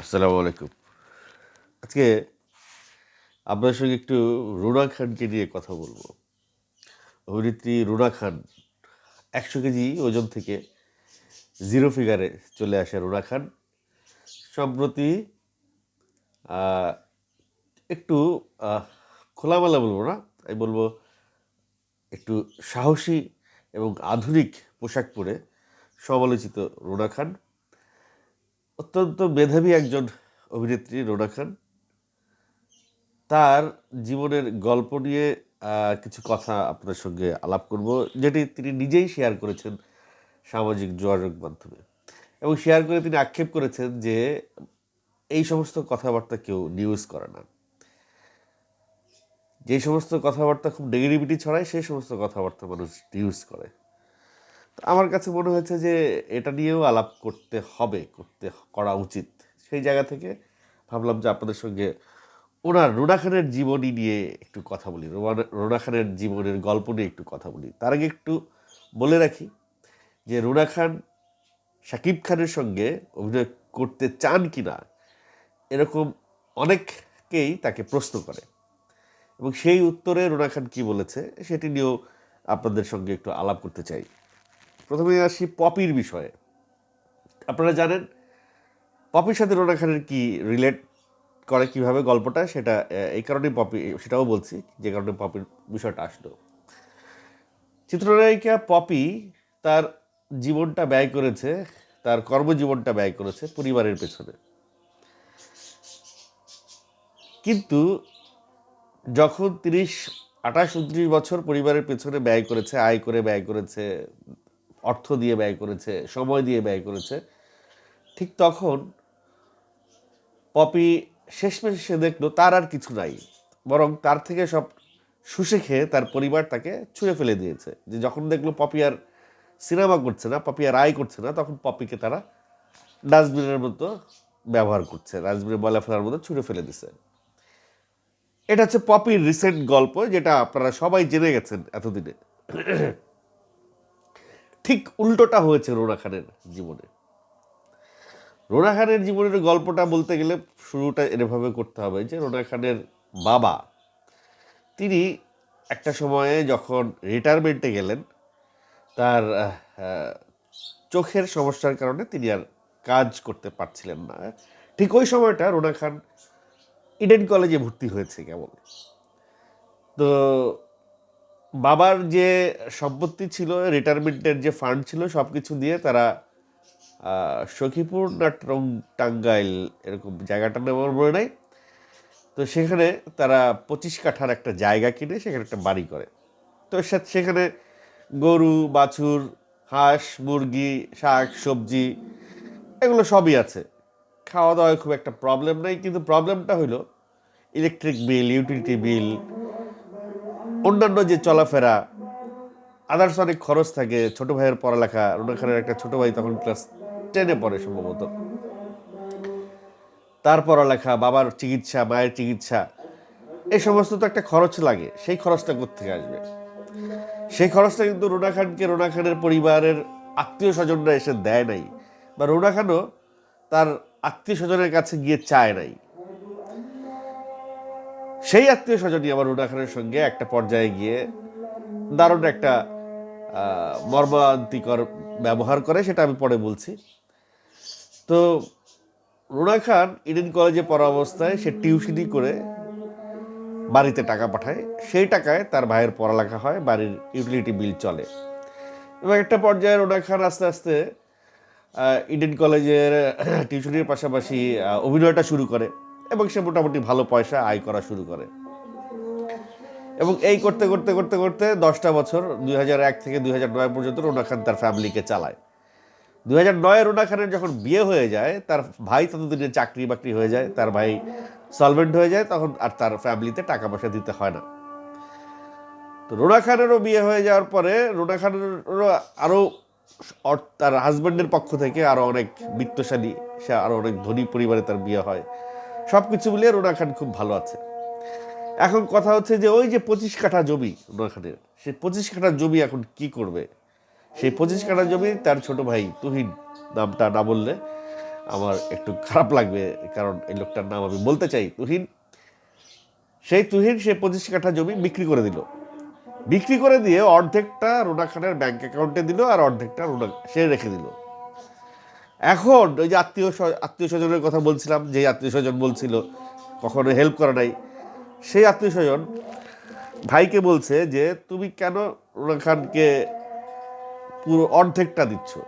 আসসালামু আলাইকুম। আজকে আপনার সঙ্গে একটু রুনা খানকে নিয়ে কথা বলব। অভিনেত্রী রুনা খান একশো কেজি ওজন থেকে জিরো ফিগারে চলে আসে রুনা খান। সম্প্রতি একটু খোলামেলা বলব না আমি বলব একটু সাহসী এবং আধুনিক পোশাক পরে সমালোচিত রুনা খান। অত্যন্ত মেধাবী একজন অভিনেত্রী, রোনা খান। তার জীবনের গল্প নিয়ে কিছু কথা আপনার সঙ্গে আলাপ করব, যেটি তিনি নিজেই শেয়ার করেছেন সামাজিক যোগাযোগ মাধ্যমে। এবং শেয়ার করে তিনি আক্ষেপ করেছেন যে, এই সমস্ত কথাবার্তা কেউ নিউজ করে না। যে সমস্ত কথাবার্তা খুব নেগেটিভিটি ছড়ায়, সেই সমস্ত কথাবার্তা মানুষ নিউজ করে। আমার কাছে মনে হয়েছে যে এটা নিয়েও আলাপ করতে হবে, করতে করা উচিত। সেই জায়গা থেকে ভাবলাম যে আপনাদের সঙ্গে ওনার রোনা খানের জীবনী নিয়ে একটু কথা বলি রোনা- খানের জীবনের গল্প নিয়ে একটু কথা বলি। তার আগে একটু বলে রাখি যে রোনা খান শাকিব খানের সঙ্গে অভিনয় করতে চান কি না এরকম অনেককেই তাকে প্রশ্ন করে। এবং সেই উত্তরে রোনা খান কী বলেছে, সেটি নিয়েও আপনাদের সঙ্গে একটু আলাপ করতে চাই। প্রথমে আসি পপির বিষয়ে। আপনারা জানেন, পপির সাথে রোনা খানের কি রিলেট করে, কীভাবে গল্পটা, সেটা এই কারণে পপি, সেটাও বলছি, যে কারণে পপির বিষয়টা আসলো। চিত্রনায়িকা পপি তার জীবনটা ব্যয় করেছে, তার কর্মজীবনটা ব্যয় করেছে পরিবারের পেছনে। কিন্তু যখন তিরিশ, আঠাশ, উনত্রিশ বছর পরিবারের পেছনে ব্যয় করেছে, আয় করে, ব্যয় করেছে অর্থ দিয়ে ব্যয় করেছে, সময় দিয়ে ব্যয় করেছে। ঠিক তখন পপি শেষমেশ সে দেখল তার আর কিছু নাই, বরং তার থেকে সব শুষে খেয়ে তার পরিবার তাকে ছুঁড়ে ফেলে দিয়েছে। যে যখন দেখল পপি আর সিনেমা করছে না, পপি আর আয় করছে না, তখন পপিকে তারা ডাস্টবিনের মতো ব্যবহার করছে ডাস্টবিনে ময়লা ফেলার মতো ছুঁড়ে ফেলে দিছে। এটা হচ্ছে পপির রিসেন্ট গল্প, যেটা আপনারা সবাই জেনে গেছেন এতদিনে। ঠিক উল্টোটা হয়েছে রোনা খানের জীবনে। রোনা খানের জীবনের গল্পটা বলতে গেলে শুরুটা এভাবে করতে হবে যে রোনা খানের বাবা, তিনি একটা সময়ে যখন রিটায়ারমেন্টে গেলেন, তার চোখের সমস্যার কারণে তিনি আর কাজ করতে পারছিলেন না। ঠিক ওই সময়টা রোনা খান ইডেন কলেজে ভর্তি হয়েছে কেমন তো বাবার যে সম্পত্তি ছিল রিটায়ারমেন্টের যে ফান্ড ছিল সব কিছু দিয়ে তারা সখীপুর না টাঙ্গাইল এরকম জায়গাটার নাম আমার মনে নাই। তো সেখানে তারা পঁচিশ কাঠার একটা জায়গা কিনে সেখানে একটা বাড়ি করে। তো সেখানে গরু, বাছুর, হাঁস, মুরগি, শাক, সবজি এগুলো সবই আছে। খাওয়া দাওয়ায় খুব একটা প্রবলেম নেই, কিন্তু প্রবলেমটা হলো ইলেকট্রিক বিল ইউটিলিটি বিল অন্যান্য যে চলাফেরা আদার্স অনেক খরচ থাকে। ছোট ভাইয়ের পড়ালেখা, রুনা খানের একটা ছোট ভাই তখন ক্লাস টেনে পড়ে সম্ভবত। তার পড়ালেখা, বাবার চিকিৎসা, মায়ের চিকিৎসা, এই সমস্ত তো একটা খরচ লাগে। সেই খরচটা কোথেকে আসবে? সেই খরচটা কিন্তু রোনা খানকে রোনা খানের পরিবারের আত্মীয় স্বজনরা এসে দেয় নাই। বা রোনা খানও তার আত্মীয় স্বজনের কাছে গিয়ে চায় নাই। সেই আত্মীয় স্বজনই আমার রুনা খানের সঙ্গে একটা পর্যায়ে গিয়ে দারুণ একটা মর্মান্তিকর ব্যবহার করে, সেটা আমি পরে বলছি। তো রুনা খান ইডেন কলেজে পড়া অবস্থায় সে টিউশনি করে বাড়িতে টাকা পাঠায়। সেই টাকায় তার ভাইয়ের পড়ালেখা হয়, বাড়ির ইউটিলিটি বিল চলে। এবং একটা পর্যায়ে রুনা খান আস্তে আস্তে ইডেন কলেজের টিউশনির পাশাপাশি অভিনয়টা শুরু করে। এবং সে মোটামুটি ভালো পয়সা আয় করা শুরু করে। এবং এই করতে করতে করতে করতে দশটা বছর, দুই এক থেকে দুই নয় পর্যন্ত রোনা খান তার ফ্যামিলিকে চালায়। দুই হাজার নয় রোনা খানের যখন বিয়ে হয়ে যায়, তার ভাই ততদিনে চাকরি বাকরি হয়ে যায়, তার ভাই সলভেন্ট হয়ে যায়, তখন আর তার ফ্যামিলিতে টাকা পয়সা দিতে হয় না। তো রোনা খানেরও বিয়ে হয়ে যাওয়ার পরে রোনা খানেরও আরও তার হাজব্যান্ডের পক্ষ থেকে আরও অনেক বিত্তশালী সে আরও অনেক ধনী পরিবারে তার বিয়ে হয়। সব কিছু মিলিয়ে রোনা খান খুব ভালো আছে। এখন কথা হচ্ছে যে ওই যে পঁচিশ কাঠা জমি রোনা খানের সেই পঁচিশ কাঠা জমি এখন কি করবে? সেই পঁচিশ কাঠা জমি তার ছোট ভাই তুহিন নামটা না বললে আমার একটু খারাপ লাগবে, কারণ এই লোকটার নাম আমি বলতে চাই। তুহিন, সেই তুহিন সে পঁচিশ কাঠা জমি বিক্রি করে দিল। বিক্রি করে দিয়ে অর্ধেকটা রুনা খানের ব্যাংক অ্যাকাউন্টে দিল আর অর্ধেকটা রোনা সে রেখে দিল। এখন ওই যে আত্মীয় আত্মীয় স্বজনের কথা বলছিলাম যে আত্মীয় স্বজন বলছিল, কখনো হেল্প করে নাই। সেই আত্মীয় স্বজন ভাইকে বলছে যে, তুমি কেন রুনা খানকে পুরো অর্ধেকটা দিচ্ছ?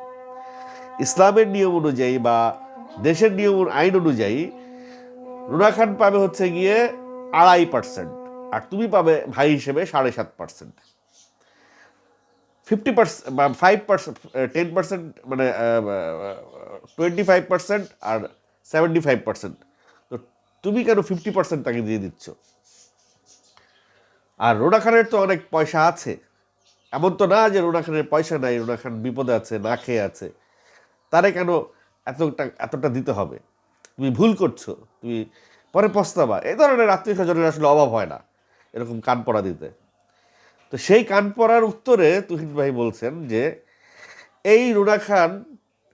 ইসলামের নিয়ম অনুযায়ী বা দেশের নিয়ম, আইন অনুযায়ী রুনা খান পাবে হচ্ছে গিয়ে আড়াই পার্সেন্ট আর তুমি পাবে ভাই হিসেবে সাড়ে সাত percent fifty percent five percent ten percent মানে টোয়েন্টি ফাইভ পার্সেন্ট আর সেভেন্টি ফাইভ পার্সেন্ট তো তুমি কেন ফিফটি পার্সেন্ট তাকে দিয়ে দিচ্ছ? আর রোনা খানের তো অনেক পয়সা আছে। এমন তো না যে রোনা খানের পয়সা নাই রোনা খান বিপদে আছে, না খেয়ে আছে। তারে কেন এতটা এতটা দিতে হবে? তুমি ভুল করছ, তুমি পরে পস্তাবা। এই ধরনের আত্মীয় স্বজনের আসলে অভাব হয় না, এরকম কান পড়া দিতে। তো সেই কান পড়ার উত্তরে তুহিন ভাই বলছেন যে, এই রুনা খান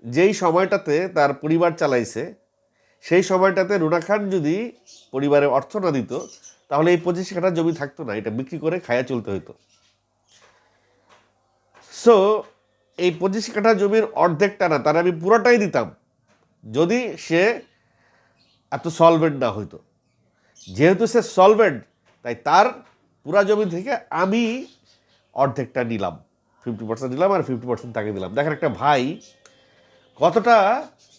যেই সময়টাতে তার পরিবার চালাইছে, সেই সময়টাতে রুনা খান যদি পরিবারে অর্থ না দিত, তাহলে এই পঁচিশ কাঠা জমি থাকতো না, এটা বিক্রি করে খায়া চলতে হইতো। সো এই পঁচিশ কাঠা জমির অর্ধেকটা না, তার আমি পুরোটাই দিতাম, যদি সে এত সলভেন্ট না হইতো। যেহেতু সে সলভেন্ট তাই তার পুরা জমি থেকে আমি অর্ধেকটা নিলাম। ফিফটি পার্সেন্ট নিলাম আর ফিফটি পার্সেন্ট তাকে দিলাম। দেখেন একটা ভাই কতটা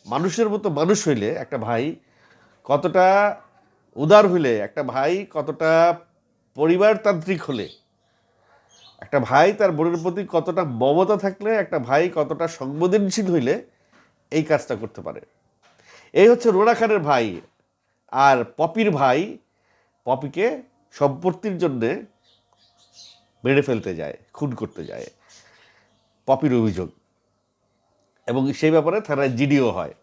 মানুষের মতো মানুষ হইলে, একটা ভাই কতটা উদার হইলে, একটা ভাই কতটা পরিবারতান্ত্রিক হলে, একটা ভাই তার বোনের প্রতি কতটা মমতা থাকলে, একটা ভাই কতটা সংবেদনশীল হইলে এই কাজটা করতে পারে। এই হচ্ছে রোনা খানের ভাই আর পপির ভাই। পপিকে সম্পত্তির জন্যে মেরে ফেলতে যায়, খুন করতে যায়। পপির অভিযোগ। এবং সেই ব্যাপারে থানায় জিডিও হয়।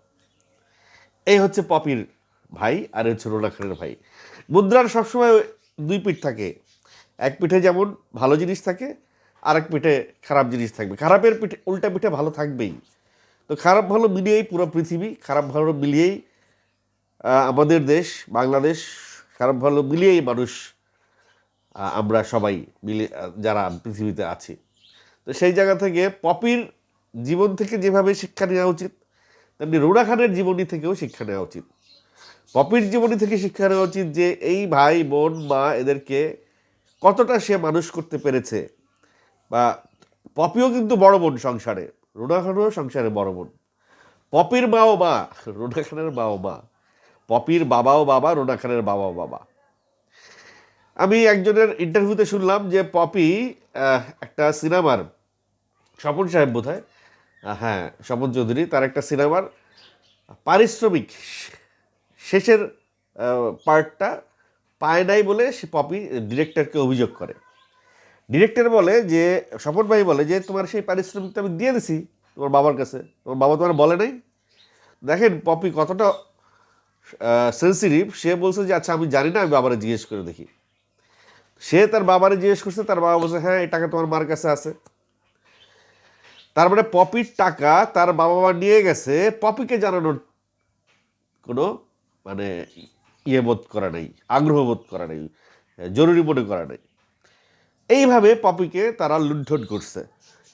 এই হচ্ছে পপির ভাই, আর হচ্ছে রোনা খানের ভাই। মুদ্রার সবসময় দুই পিঠ থাকে। এক পিঠে যেমন ভালো জিনিস থাকে আর এক পিঠে খারাপ জিনিস থাকবে। খারাপের পিঠে, উল্টা পিঠে ভালো থাকবেই। তো খারাপ ভালো মিলিয়েই পুরো পৃথিবী, খারাপ ভালো মিলিয়েই আমাদের দেশ, বাংলাদেশ, খারাপ ভালো মিলিয়েই মানুষ আমরা সবাই মিলে যারা পৃথিবীতে আছি। তো সেই জায়গা থেকে পপির জীবন থেকে যেভাবে শিক্ষা নেওয়া উচিত, তেমনি রুনা খানের জীবনী থেকেও শিক্ষা নেওয়া উচিত। পপির জীবনী থেকে শিক্ষা নেওয়া উচিত যে, এই ভাই, বোন, মা এদেরকে কতটা সে মানুষ করতে পেরেছে, বা পপিও কিন্তু বড় বোন সংসারে, রুনা খানও সংসারে বড় বোন। পপির মাও মা, রুনা খানের মাও মা। পপির বাবাও বাবা, রুনা খানের বাবাও বাবা। আমি একজনের ইন্টারভিউতে শুনলাম যে পপি একটা সিনেমার, স্বপন সাহেব বোধ হয় হ্যাঁ স্বপন চৌধুরী, তার একটা সিনেমার পারিশ্রমিক শেষের পার্টটা পায় নাই বলে সে পপি ডিরেক্টরকে অভিযোগ করে। ডিরেক্টর বলে যে, স্বপন ভাই বলে যে, তোমার সেই পারিশ্রমিকটা আমি দিয়ে দিছি তোমার বাবার কাছে। তোমার বাবা তোমার বলে নাই। দেখেন, পপি কতটা সেন্সিটিভ সে বলছে যে আচ্ছা আমি জানি না, আমি বাবারে জিজ্ঞেস করে দেখি। সে তার বাবারে জিজ্ঞেস করছে, তার বাবা বলছে হ্যাঁ এই টাকা তোমার মার কাছে আছে। তার মানে পপির টাকা তার বাবা মা নিয়ে গেছে, পপিকে জানানোর কোনো মানে ইয়ে বোধ করা নেই, আগ্রহ বোধ করা নেই, জরুরি মনে করা নেই। এইভাবে পপিকে তারা লুণ্ঠন করছে,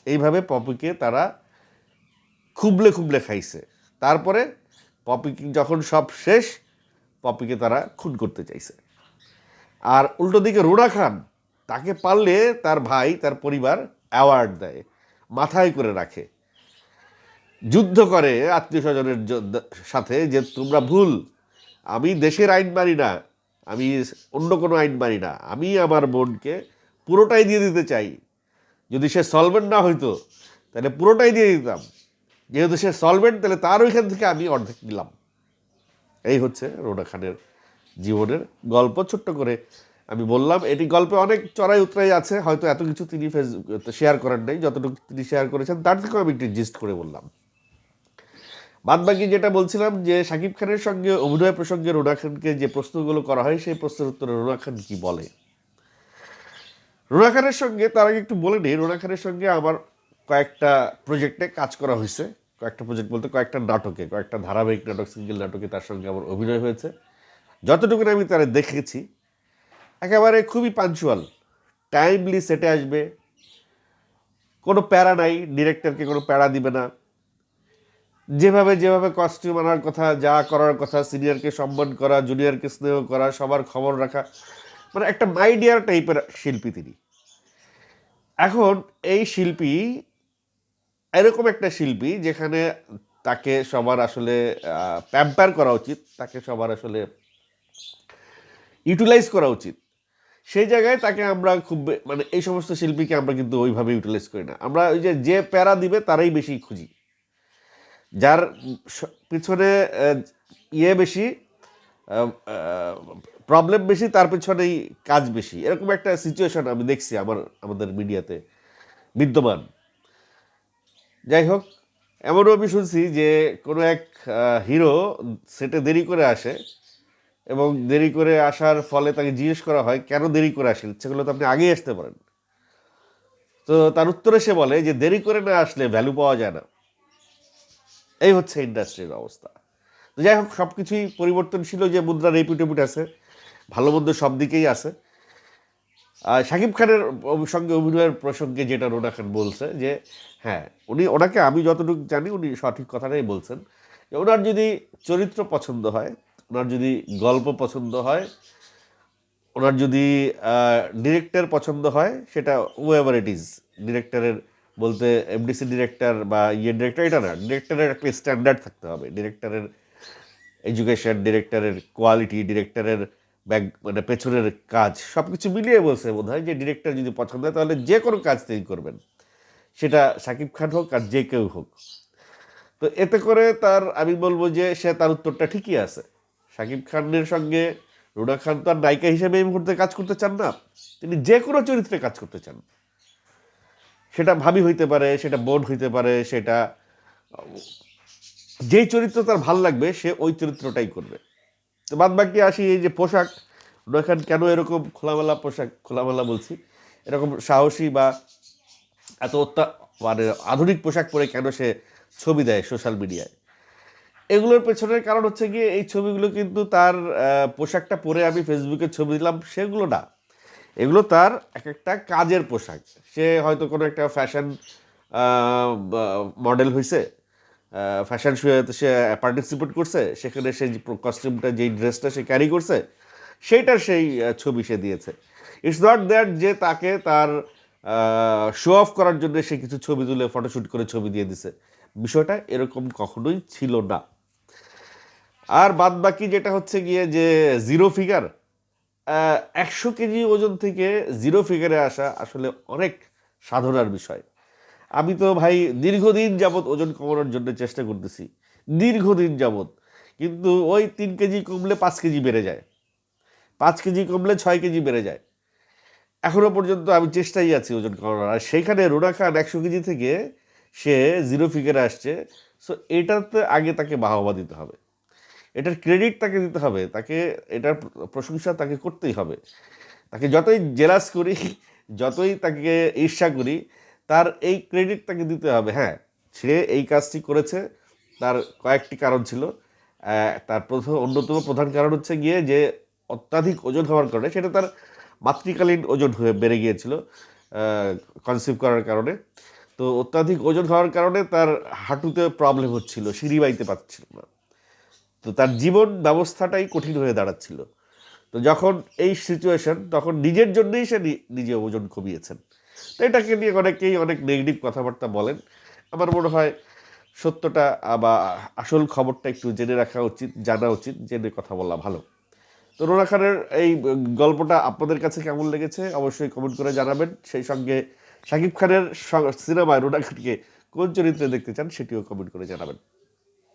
এইভাবে পপিকে তারা খুবলে খুবলে খাইছে। তারপরে পপি যখন সব শেষ, পপিকে তারা খুন করতে চাইছে। আর উল্টো দিকে রুনা খান, তাকে পারলে তার ভাই, তার পরিবার অ্যাওয়ার্ড দেয়, মাথায় করে রাখে। যুদ্ধ করে আত্মীয় স্বজনের সাথে যে তোমরা ভুল, আমি দেশের আইন মানি না, আমি অন্য কোনো আইন মানি না, আমি আমার বোনকে পুরোটাই দিয়ে দিতে চাই। যদি সে সলভেন্ট না হইতো, তাহলে পুরোটাই দিয়ে দিতাম। যেহেতু সে সলভেন্ট তাহলে তার ওইখান থেকে আমি অর্ধেক নিলাম। এই হচ্ছে রোনা খানের জীবনের গল্প ছোট্ট করে। আমি বললাম, এটি গল্পে অনেক চড়াই উতরাই আছে, হয়তো এত কিছু তিনি ফেসবুক শেয়ার করেন নাই, যতটুকু তিনি শেয়ার করেছেন, তার থেকেও আমি একটু জিস্ট করে বললাম। বাদ বাকি যেটা বলছিলাম যে শাকিব খানের সঙ্গে অভিনয় প্রসঙ্গে রোনা খানকে যে প্রশ্নগুলো করা হয়, সেই প্রশ্নের উত্তরে রোনা খান কি বলে? রোনা খানের সঙ্গে, তার আগে একটু বলে নিই, রোনা খানের সঙ্গে আমার কয়েকটা প্রজেক্টে কাজ করা হয়েছে। কয়েকটা প্রজেক্ট বলতে কয়েকটা নাটকে, কয়েকটা ধারাবাহিক নাটক সিঙ্গেল নাটকে তার সঙ্গে আমার অভিনয় হয়েছে। যতটুকু আমি তারা দেখেছি, একেবারে খুবই পাঞ্চুয়াল টাইমলি সেটে আসবে। কোনো প্যারা নাই ডিরেক্টরকে কোনো প্যারা দিবে না। যেভাবে যেভাবে কস্টিউম আনার কথা, যা করার কথা সিনিয়রকে সম্মান করা জুনিয়রকে স্নেহ করা, সবার খবর রাখা মানে একটা মাইডিয়ার টাইপের শিল্পী তিনি। এখন এই শিল্পী, এরকম একটা শিল্পী যেখানে তাকে সবার আসলে প্যাম্পার করা উচিত, তাকে সবার আসলে ইউটিলাইজ করা উচিত। সেই জায়গায় তাকে আমরা খুব মানে এই সমস্ত শিল্পীকে আমরা কিন্তু ওইভাবে ইউটিলাইজ করি না। আমরা ওই যে যে প্যারা দিবে তারাই বেশি খুঁজি। যার পিছনে ইয়ে বেশি প্রবলেম বেশি, তার পিছনেই কাজ বেশি। এরকম একটা সিচুয়েশন আমি দেখছি আমার, আমাদের মিডিয়াতে বিদ্যমান। যাই হোক, এমনও আমি শুনছি যে কোনো এক হিরো সেটে দেরি করে আসে। এবং দেরি করে আসার ফলে তাকে জিজ্ঞেস করা হয়, কেন দেরি করে আসেন ইচ্ছে করলে তো আপনি আগেই আসতে পারেন। তো তার উত্তরে সে বলে যে, দেরি করে না আসলে ভ্যালু পাওয়া যায় না। এই হচ্ছে ইন্ডাস্ট্রির অবস্থা। তো যাই হোক সব কিছুই পরিবর্তনশীল যে মুদ্রা রেপুটেপুট আছে, ভালো মন্দ সব দিকেই আছে। আর শাকিব খানের সঙ্গে অভিনয়ের প্রসঙ্গে যেটা রোনা খান বলছে যে হ্যাঁ উনি, ওনাকে আমি যতটুকু জানি উনি সঠিক কথাটাই বলছেন যে, ওনার যদি চরিত্র পছন্দ হয় ওনার যদি গল্প পছন্দ হয়, ওনার যদি ডিরেক্টর পছন্দ হয়, সেটা ওয়েভার ইট ইজ ডিরেক্টরের বলতে এমডিসি ডিরেক্টর বা ইয়ে ডিরেক্টর এটা না ডিরেক্টরের একটা স্ট্যান্ডার্ড থাকতে হবে। ডিরেক্টরের এডুকেশন ডিরেক্টরের কোয়ালিটি ডিরেক্টরের ব্যাক মানে পেছনের কাজ সব কিছু মিলিয়ে বলছে বোধ হয় যে ডিরেক্টর যদি পছন্দ হয়, তাহলে যে কোনো কাজ তিনি করবেন। সেটা শাকিব খান হোক আর যে কেউ হোক। তো এতে করে তার, আমি বলব যে সে তার উত্তরটা ঠিকই আছে। শাকিব খানের সঙ্গে রুনা খান তো আর নায়িকা হিসেবে এই মুহূর্তে কাজ করতে চান না। তিনি যে কোনো চরিত্রে কাজ করতে চান। সেটা ভাবি হইতে পারে, সেটা বোন হইতে পারে, সেটা, যেই চরিত্র তার ভালো লাগবে, সে ওই চরিত্রটাই করবে। তো বাদ বাকি আসি এই যে পোশাক, রুনা খান কেন এরকম খোলামেলা পোশাক, খোলামেলা বলছি, এরকম সাহসী বা এত অত্যা মানে আধুনিক পোশাক পরে কেন সে ছবি দেয় সোশ্যাল মিডিয়ায়? এগুলোর পেছনের কারণ হচ্ছে গিয়ে এই ছবিগুলো কিন্তু তার পোশাকটা পরে আমি ফেসবুকে ছবি দিলাম, সেগুলো না। এগুলো তার এক একটা কাজের পোশাক। সে হয়তো কোনো একটা ফ্যাশন মডেল হয়েছে ফ্যাশন শোয়ে সে পার্টিসিপেট করছে, সেখানে সেই কস্টিউমটা যেই ড্রেসটা সে ক্যারি করছে সেইটার সেই ছবি সে দিয়েছে। ইটস নট দ্যাট যে তাকে তার শো অফ করার জন্য সে কিছু ছবি তুলে ফটোশ্যুট করে ছবি দিয়ে দিছে। বিষয়টা এরকম কখনোই ছিল না। আর বাদ বাকি যেটা হচ্ছে গিয়ে যে জিরো ফিগার একশো কেজি ওজন থেকে জিরো ফিগারে আসা আসলে অনেক সাধনার বিষয়। আমি তো ভাই দীর্ঘদিন যাবৎ ওজন কমানোর জন্য চেষ্টা করতেছি, দীর্ঘদিন যাবৎ। কিন্তু ওই তিন কেজি কমলে পাঁচ কেজি বেড়ে যায়, পাঁচ কেজি কমলে ছয় কেজি বেড়ে যায়। এখনও পর্যন্ত আমি চেষ্টাই আছি ওজন কমানোর। আর সেখানে রোনা খান একশো কেজি থেকে সে জিরো ফিগারে আসছে সো এটাতে আগে তাকে বাহবা দিতে হবে। এটার ক্রেডিট তাকে দিতে হবে, তাকে এটার প্রশংসা তাকে করতেই হবে। তাকে যতই জেলাস করি, যতই তাকে ঈর্ষা করি, তার এই ক্রেডিট তাকে দিতে হবে। হ্যাঁ সে এই কাজটি করেছে, তার কয়েকটি কারণ ছিল। তার প্রথম, অন্যতম প্রধান কারণ হচ্ছে গিয়ে যে অত্যাধিক ওজন হওয়ার কারণে সেটা তার মাতৃকালীন ওজন হয়ে বেড়ে গিয়েছিল কনসিভ করার কারণে। তো অত্যাধিক ওজন হওয়ার কারণে তার হাঁটুতে প্রবলেম হচ্ছিল, সিঁড়ি বাইতে পারছিল না। তো তার জীবন ব্যবস্থাটাই কঠিন হয়ে দাঁড়াচ্ছিল। তো যখন এই সিচুয়েশন তখন নিজের জন্যই সে নিজে ওজন কমিয়েছেন। তো এটাকে নিয়ে অনেকেই অনেক নেগেটিভ কথাবার্তা বলেন। আমার মনে হয় সত্যটা বা আসল খবরটা একটু জেনে রাখা উচিত, জানা উচিত, জেনে কথা বলা ভালো। তো রোনা খানের এই গল্পটা আপনাদের কাছে কেমন লেগেছে? অবশ্যই কমেন্ট করে জানাবেন। সেই সঙ্গে শাকিব খানের সিনেমায় রোনা খানকে কোন চরিত্রে দেখতে চান, সেটিও কমেন্ট করে জানাবেন।